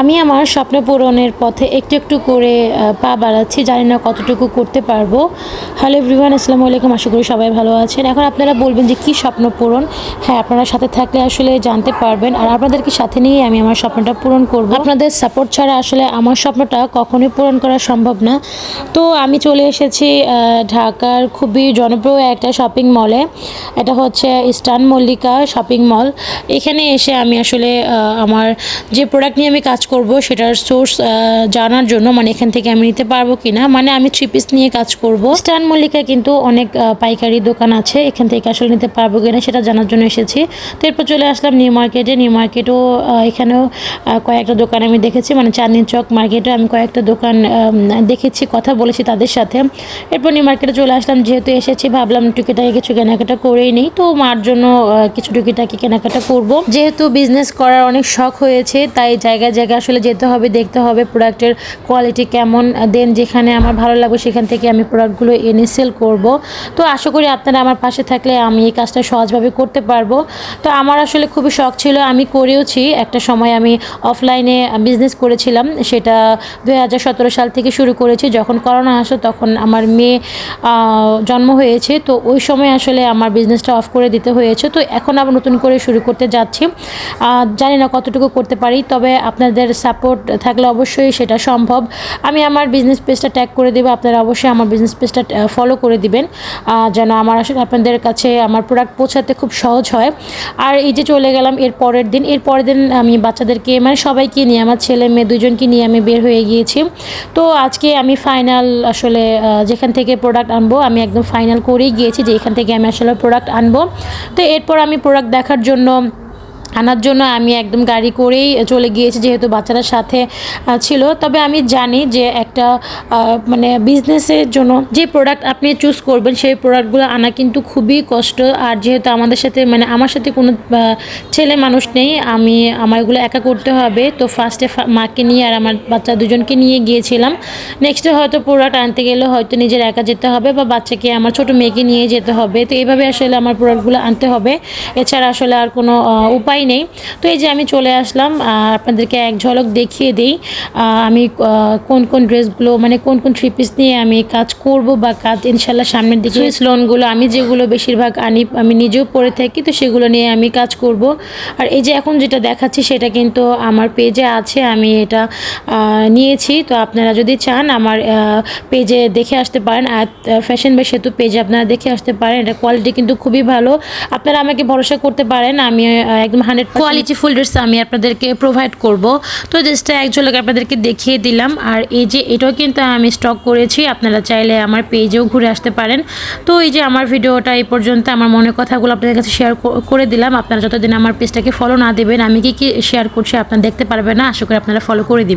আমি আমার স্বপ্ন পূরণের পথে একটু একটু করে পা বাড়াচ্ছি, জানি না কতটুকু করতে পারব। হ্যালো এভরিওয়ান আসসালামু আলাইকুম, আশা করি সবাই ভালো আছেন। এখন আপনারা বলবেন যে কী স্বপ্ন পূরণ? হ্যাঁ আপনারা সাথে থাকলে আসলে জানতে পারবেন। আর আপনাদেরকে সাথে নিয়ে আমি আমার স্বপ্নটা পূরণ করব। আপনাদের সাপোর্ট ছাড়া আসলে আমার স্বপ্নটা কখনোই পূরণ করা সম্ভব না। তো আমি চলে এসেছি ঢাকার খুবই জনপ্রিয় একটা শপিং মলে এটা হচ্ছে ইস্টার্ন মল্লিকা শপিং মল এখানে এসে আমি আসলে আমার যে প্রোডাক্ট নিয়ে আমি কাজ করব সেটার সোর্স জানার জন্য মানে এখান থেকে আমি নিতে পারব কিনা মানে আমি থ্রি পিস নিয়ে কাজ করব। ইস্টার্ন মল্লিকা কিন্তু অনেক পাইকারি দোকান আছে, এখান থেকে আসলে নিতে পারব কিনা সেটা জানার জন্য এসেছি। তো এরপর চলে আসলাম নিউ মার্কেটে নিউ মার্কেটও এখানেও কয়েকটা দোকান আমি দেখেছি মানে চাঁদনি চক মার্কেটে আমি কয়েকটা দোকান দেখেছি, কথা বলেছি তাদের সাথে। এরপর নিউ মার্কেটে চলে আসলাম, যেহেতু এসেছি, ভাবলাম টুকিটাকি কিছু কেনাকাটা করেই নিই, তো মার জন্য কিছু টুকিটাকি কেনাকাটা করব। যেহেতু বিজনেস করার অনেক শখ হয়েছে, তাই জায়গায় জায়গায় আসলে যেতে হবে, দেখতে হবে প্রোডাক্টের কোয়ালিটি কেমন দেন যেখানে আমার ভালো লাগবে সেখান থেকে আমি প্রোডাক্টগুলো এনে সেল করব। তো আশা করি আপনারা আমার পাশে থাকলে আমি এই কাজটা সহজভাবে করতে পারব। তো আমার আসলে খুবই শখ ছিল, আমি করেওছি। একটা সময় আমি অফলাইনে বিজনেস করেছিলাম, সেটা দু হাজার সতেরো সাল থেকে শুরু করেছি। যখন করোনা আসো তখন আমার মেয়ে জন্ম হয়েছে। তো ওই সময় আসলে আমার বিজনেসটা অফ করে দিতে হয়েছে। তো এখন আবার নতুন করে শুরু করতে যাচ্ছি। জানি না কতটুকু করতে পারি, তবে আপনাদের সাপোর্ট থাকলে অবশ্যই সেটা সম্ভব। আমি আমার বিজনেস পেজটা ট্যাগ করে দেবো, আপনারা অবশ্যই আমার বিজনেস পেজটা ফলো করে দিবেন যেন আমার আসলে আপনাদের কাছে আমার প্রোডাক্ট পৌঁছাতে খুব সহজ হয়। আর এই যে চলে গেলাম এর পরের দিন, এর পরের দিন আমি বাচ্চাদেরকে মানে সবাইকে নিয়ে, আমার ছেলে মেয়ে দুজনকে নিয়ে আমি বের হয়ে গিয়েছি। তো আজকে আমি ফাইনাল আসলে যেখান থেকে প্রোডাক্ট আনব, আমি একদম ফাইনাল করেই গিয়েছি যে এখান থেকে আমি আসলে প্রোডাক্ট আনব। তো এরপর আমি প্রোডাক্ট দেখার জন্য আনার জন্য আমি একদম গাড়ি করেই চলে গিয়েছি, যেহেতু বাচ্চারা সাথে ছিল। তবে আমি জানি যে একটা মানে বিজনেসের জন্য যে প্রোডাক্ট আপনি চুজ করবেন, সেই প্রোডাক্টগুলো আনা কিন্তু খুবই কষ্ট। আর যেহেতু আমাদের সাথে মানে আমার সাথে কোনো ছেলে মানুষ নেই, আমি, আমার এগুলো একা করতে হবে। তো ফার্স্টে মাকে নিয়ে আর আমার বাচ্চা দুজনকে নিয়ে গিয়েছিলাম। নেক্সটে হয়তো প্রোডাক্ট আনতে গেলে হয়তো নিজের একা যেতে হবে বা বাচ্চাকে, আমার ছোট মেয়েকে নিয়ে যেতে হবে। তো এইভাবে আসলে আমার প্রোডাক্টগুলো আনতে হবে। এছাড়া আসলে আর কোনো উপায় নেই। তো এই যে আমি চলে আসলাম আপনাদেরকে এক ঝলক দেখিয়ে দিই আমি কোন কোন ড্রেসগুলো মানে কোন কোন থ্রি পিস নিয়ে আমি কাজ করব বা কাজ ইনশাল্লাহ সামনের দিকে লোনগুলো আমি যেগুলো বেশিরভাগ আনি, আমি নিজেও পরে থাকি, তো সেগুলো নিয়ে আমি কাজ করব। আর এই যে এখন যেটা দেখাচ্ছি, সেটা কিন্তু আমার পেজে আছে, আমি এটা নিয়েছি। তো আপনারা যদি চান আমার পেজে দেখে আসতে পারেন, আর ফ্যাশন বা সেতু পেজে আপনারা দেখে আসতে পারেন, এটা কোয়ালিটি কিন্তু খুবই ভালো। আপনারা আমাকে ভরসা করতে পারেন, আমি একদম হান্ড্রেড কোয়ালিটি ফুল ড্রেস আমি আপনাদেরকে প্রোভাইড করব। তো ড্রেসটা এক ঝলক আপনাদেরকে দেখিয়ে দিলাম। আর এই যে এটাও কিন্তু আমি স্টক করেছি আপনারা চাইলে আমার পেজেও ঘুরে আসতে পারেন। তো এই যে আমার ভিডিওটা এই পর্যন্ত আমার মনে কথাগুলো আপনাদের কাছে শেয়ার করে দিলাম। আপনারা যতদিন আমার পেজটাকে ফলো না দেবেন আমি কি কি শেয়ার করছি আপনারা দেখতে পারবেন না। আশা করি আপনারা ফলো করে দিবেন।